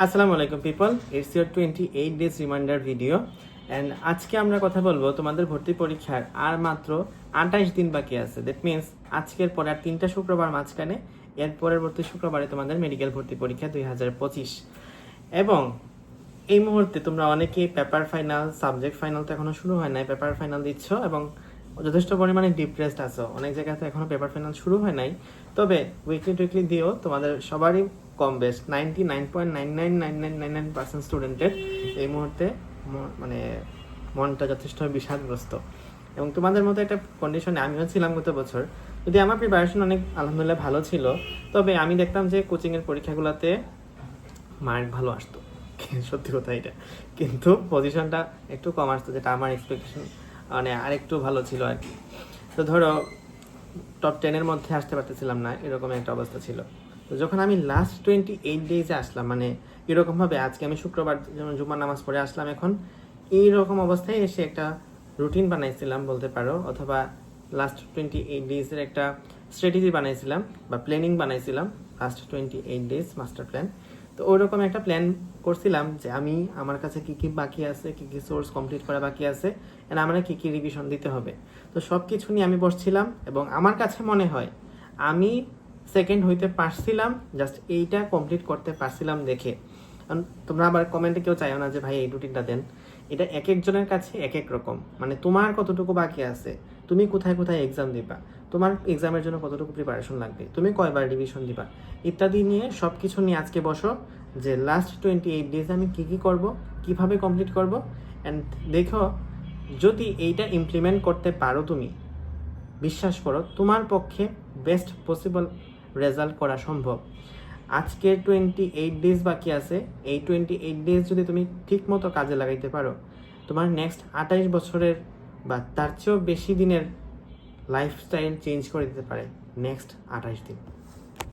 আসসালামু আলাইকুম people it's your twenty eight days reminder video and আজকে আমরা কথা বলব তোমাদের ভর্তি পরীক্ষার আর মাত্র আঠাশ দিন বাকি আছে। দ্যাট মিনস আজকের পরে আর তিনটা শুক্রবার মাঝখানে, এর পরবর্তী শুক্রবারে তোমাদের মেডিকেল ভর্তি পরীক্ষা দুই হাজার পঁচিশ। এবং এই মুহূর্তে তোমরা অনেকেই পেপার ফাইনাল সাবজেক্ট ফাইনাল তো এখনও শুরু হয় নাই পেপার ফাইনাল দিচ্ছ এবং যথেষ্ট পরিমাণে ডিপ্রেসড আছো। অনেক জায়গাতে এখনও পেপার ফাইনাল শুরু হয় নাই। তবে উইকলি টুইকলি দিও তোমাদের সবারই কম বেশ। Ninety nine point nine nine nine nine nine nine percent স্টুডেন্টের এই মুহূর্তে মানে মনটা যথেষ্ট বিষাদগ্রস্ত। এবং তোমাদের মতো একটা কন্ডিশনে আমিও ছিলাম গত বছর। যদি আমার প্রিপারেশন অনেক আলহামদুলিল্লাহ ভালো ছিল, তবে আমি দেখতাম যে কোচিংয়ের পরীক্ষাগুলোতে মার্ক ভালো আসতো। সত্যি কথা এটা। কিন্তু পজিশনটা একটু কম আসতো, যেটা আমার এক্সপেকটেশন মানে আরেকটু ভালো ছিল আর কি। তো ধরো টপ টেনের মধ্যে আসতে পারতেছিলাম না, এরকম একটা অবস্থা ছিল। তো যখন আমি লাস্ট টোয়েন্টি এইট ডেজে আসলাম মানে এরকমভাবে আজকে আমি শুক্রবার যেমন জুমার নামাজ পড়ে আসলাম এখন, এইরকম অবস্থায় এসে একটা রুটিন বানাইছিলাম বলতে পারো, অথবা লাস্ট টোয়েন্টি এইট ডেজের একটা স্ট্র্যাটেজি বানাইছিলাম বা প্ল্যানিং বানাইছিলাম last twenty eight days master plan তো ওইরকম একটা প্ল্যান করছিলাম যে আমি, আমার কাছে কি কি বাকি আছে, কি কি সোর্স কমপ্লিট করা বাকি আছে এন্ড আমার কি কি রিভিশন দিতে হবে। তো সব কিছু নিয়ে আমি বসছিলাম এবং আমার কাছে মনে হয় আমি সেকেন্ড হইতে পারছিলাম জাস্ট এইটা কমপ্লিট করতে পারছিলাম দেখে। তোমরা আবার কমেন্টে কেউ চাইও না যে, ভাই, এই রুটিনটা দেন। এটা এক একজনের কাছে এক এক রকম। মানে তোমার কতটুকু বাকি আছে, তুমি কোথায় কোথায় এক্সাম দিবা? তোমার এক্সামের জন্য কতটুকু প্রিপারেশন লাগবে? তুমি কয়বার রিভিশন দিবা? ইত্যাদি নিয়ে সব কিছু নিয়ে আজকে বসো যে লাস্ট টোয়েন্টি এইট ডেজ আমি কী কী করব, কীভাবে কমপ্লিট করব? অ্যান্ড দেখো, যদি এইটা ইমপ্লিমেন্ট করতে পারো তুমি, বিশ্বাস করো, তোমার পক্ষে বেস্ট পসিবল রেজাল্ট করা সম্ভব। আজকে টোয়েন্টি এইট ডেজ বাকি আছে, এই টোয়েন্টি এইট ডেজ যদি তুমি ঠিক মতো কাজে লাগাইতে পারো, তোমার নেক্সট আঠাইশ বছরের বা তার চেয়েও বেশি দিনের লাইফস্টাইল চেঞ্জ করে দিতে পারে নেক্সট আঠাশ দিন।